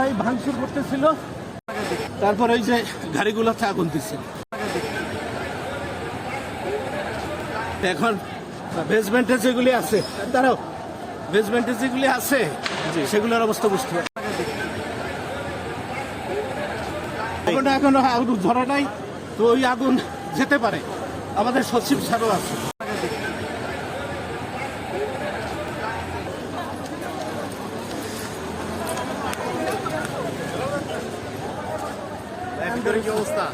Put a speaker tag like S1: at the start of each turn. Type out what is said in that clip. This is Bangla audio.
S1: ওরাই ভাঙচুর করতেছিল। তারপর ওই যে গাড়িগুলোতে আগুন দিচ্ছে এখন বেসমেন্টে যেগুলি আছে দাঁড়াও বেসমেন্টে যেগুলি আছে সেগুলোর অবস্থা বুঝতে এখনও আগুন ধরা নাই তো ওই আগুন যেতে পারে। আমাদের সচিব স্যারও আছে।
S2: ভিতরে কি অবস্থা